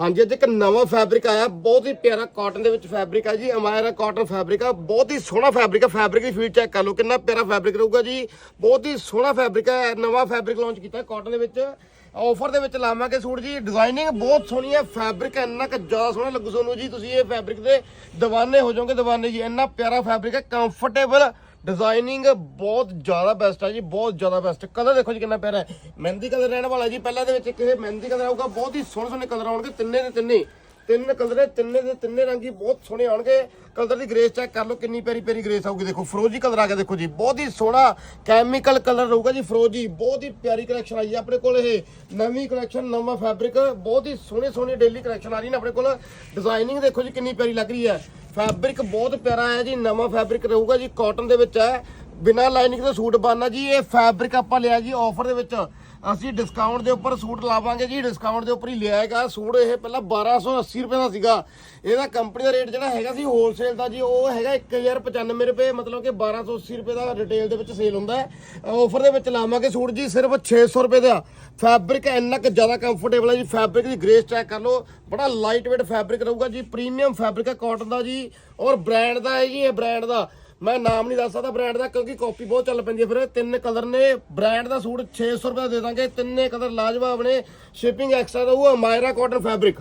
ਹਾਂਜੀ, ਅੱਜ ਇੱਕ ਨਵਾਂ ਫੈਬਰਿਕ ਆਇਆ, ਬਹੁਤ ਹੀ ਪਿਆਰਾ ਕਾਟਨ ਦੇ ਵਿੱਚ ਫੈਬਰਿਕ ਆ ਜੀ ਅਮਾਇਰਾ ਕਾਟਨ ਫੈਬਰਿਕ ਆ, ਬਹੁਤ ਹੀ ਸੋਹਣਾ ਫੈਬਰਿਕ ਆ ਫੈਬਰਿਕ ਦੀ ਫੀਡ ਚੈੱਕ ਕਰ ਲਓ, ਕਿੰਨਾ ਪਿਆਰਾ ਫੈਬਰਿਕ ਰਹੂਗਾ ਜੀ, ਬਹੁਤ ਹੀ ਸੋਹਣਾ ਫੈਬਰਿਕ ਹੈ ਨਵਾਂ ਫੈਬਰਿਕ ਲਾਂਚ ਕੀਤਾ ਕਾਟਨ ਦੇ ਵਿੱਚ ਆਫਰ ਦੇ ਵਿੱਚ ਲਾਵਾਂਗੇ ਸੂਟ ਜੀ ਡਿਜ਼ਾਈਨਿੰਗ ਬਹੁਤ ਸੋਹਣੀ ਹੈ ਫੈਬਰਿਕ ਇੰਨਾ ਕਿ ਜ਼ਿਆਦਾ ਸੋਹਣਾ ਲੱਗੂ ਤੁਹਾਨੂੰ ਜੀ, ਤੁਸੀਂ ਇਹ ਫੈਬਰਿਕ ਦੇ دیਵਾਨੇ ਹੋ ਜਾਓਗੇ دیਵਾਨੇ ਜੀ, ਇੰਨਾ ਪਿਆਰਾ ਫੈਬਰਿਕ ਹੈ ਕੰਫਰਟੇਬਲ ਡਿਜ਼ਾਈਨਿੰਗ ਬਹੁਤ ਜ਼ਿਆਦਾ ਬੈਸਟ ਹੈ ਜੀ, ਬਹੁਤ ਜ਼ਿਆਦਾ ਬੈਸਟ ਕਲਰ ਦੇਖੋ ਜੀ ਕਿੰਨਾ ਪਿਆਰਾ ਹੈ। ਮਹਿੰਦੀ ਕਲਰ ਰਹਿਣ ਵਾਲਾ ਜੀ। ਪਹਿਲਾਂ ਦੇ ਵਿੱਚ ਕਿਸੇ ਮਹਿੰਦੀ ਕਲਰ ਆਊਗਾ, ਬਹੁਤ ਹੀ ਸੋਹਣੇ ਸੋਹਣੇ ਕਲਰ ਆਉਣਗੇ, ਤਿੰਨੇ ਦੇ ਤਿੰਨੇ। ਤਿੰਨ ਕਲਰ ਨੇ ਤਿੰਨੇ ਦੇ ਤਿੰਨੇ ਰੰਗ ਹੀ ਬਹੁਤ ਸੋਹਣੇ ਆਉਣਗੇ। ਕਲਰ ਦੀ ਗ੍ਰੇਸ ਚੈੱਕ ਕਰ ਲਓ, ਕਿੰਨੀ ਪੈਰੀ ਪੈਰੀ ਗ੍ਰੇਸ ਆਊਗੀ। ਦੇਖੋ, ਫਰੋਜੀ ਕਲਰ ਆ ਗਿਆ, ਦੇਖੋ ਜੀ। ਬਹੁਤ ਹੀ ਸੋਹਣਾ ਕੈਮੀਕਲ ਕਲਰ ਰਹੂਗਾ ਜੀ, ਫਰੋਜੀ। ਬਹੁਤ ਹੀ ਪਿਆਰੀ ਕਲੈਕਸ਼ਨ ਆਈ ਹੈ ਆਪਣੇ ਕੋਲ ਇਹ। ਨਵੀਂ ਕਲੈਕਸ਼ਨ ਨਵਾਂ ਫੈਬਰਿਕ ਬਹੁਤ ਹੀ ਸੋਹਣੇ ਸੋਹਣੇ ਡੇਲੀ ਕਲੈਕਸ਼ਨ ਆ ਰਹੀ ਨੇ ਆਪਣੇ ਕੋਲ। ਡਿਜ਼ਾਈਨਿੰਗ ਦੇਖੋ ਜੀ, ਕਿੰਨੀ ਪਿਆਰੀ ਲੱਗ ਰਹੀ ਹੈ। ਫੈਬਰਿਕ ਬਹੁਤ ਪਿਆਰਾ ਹੈ ਜੀ, ਨਵਾਂ ਫੈਬਰਿਕ ਰਹੂਗਾ ਜੀ ਕਾਟਨ ਦੇ ਵਿੱਚ ਹੈ। ਬਿਨਾਂ ਲਾਈਨਿੰਗ ਦੇ ਸੂਟ ਬਣਨਾ ਜੀ, ਇਹ ਫੈਬਰਿਕ ਆਪਾਂ ਲਿਆ ਜੀ ਆਫਰ ਦੇ ਵਿੱਚ। ਅਸੀਂ ਡਿਸਕਾਊਂਟ ਦੇ ਉੱਪਰ ਸੂਟ ਲਾਵਾਂਗੇ ਜੀ ਡਿਸਕਾਊਂਟ ਦੇ ਉੱਪਰ ਹੀ ਲਿਆਏਗਾ ਸੂਟ ਇਹ ਪਹਿਲਾਂ 1280 ਰੁਪਏ ਦਾ ਸੀਗਾ। ਇਹਦਾ ਕੰਪਨੀ ਦਾ ਰੇਟ ਜਿਹੜਾ ਹੈਗਾ ਸੀ ਹੋਲਸੇਲ ਦਾ ਜੀ, ਉਹ ਹੈਗਾ 1095 ਰੁਪਏ, ਮਤਲਬ ਕਿ 1280 ਰੁਪਏ ਦਾ ਰਿਟੇਲ ਦੇ ਵਿੱਚ ਸੇਲ ਹੁੰਦਾ ਹੈ। ਆਫਰ ਦੇ ਵਿੱਚ ਲਾਵਾਂਗੇ ਸੂਟ ਜੀ, ਸਿਰਫ 600 ਰੁਪਏ ਦਾ। ਫੈਬਰਿਕ ਇੰਨਾ ਕਿ ਜ਼ਿਆਦਾ ਕੰਫਰਟੇਬਲ ਹੈ ਜੀ ਫੈਬਰਿਕ ਦੀ ਗ੍ਰੇਸ ਚੈੱਕ ਕਰ ਲਓ। ਬੜਾ ਲਾਈਟ ਵੇਟ ਫੈਬਰਿਕ ਰਹੂਗਾ ਜੀ ਪ੍ਰੀਮੀਅਮ ਫੈਬਰਿਕ ਹੈ ਕਾਟਨ ਦਾ ਜੀ, ਔਰ ਬ੍ਰਾਂਡ ਦਾ ਹੈ ਜੀ, ਇਹ ਬ੍ਰਾਂਡ ਦਾ। ਮੈਂ ਨਾਮ ਨਹੀਂ ਦੱਸ ਸਕਦਾ ਬ੍ਰਾਂਡ ਦਾ, ਕਿਉਂਕਿ ਕਾਪੀ ਬਹੁਤ ਚੱਲ ਪੈਂਦੀ ਹੈ ਫਿਰ। ਤਿੰਨ ਕਲਰ ਨੇ ਬ੍ਰਾਂਡ ਦਾ ਸੂਟ 600 ਰੁਪਏ ਦਾ ਦੇ ਦਾਂਗੇ। ਤਿੰਨੇ ਕਲਰ ਲਾਜਵਾਬ ਨੇ। ਸ਼ਿਪਿੰਗ ਐਕਸਟਰਾ ਰਹੂ ਮਾਇਰਾ ਕਾਟਨ ਫੈਬਰਿਕ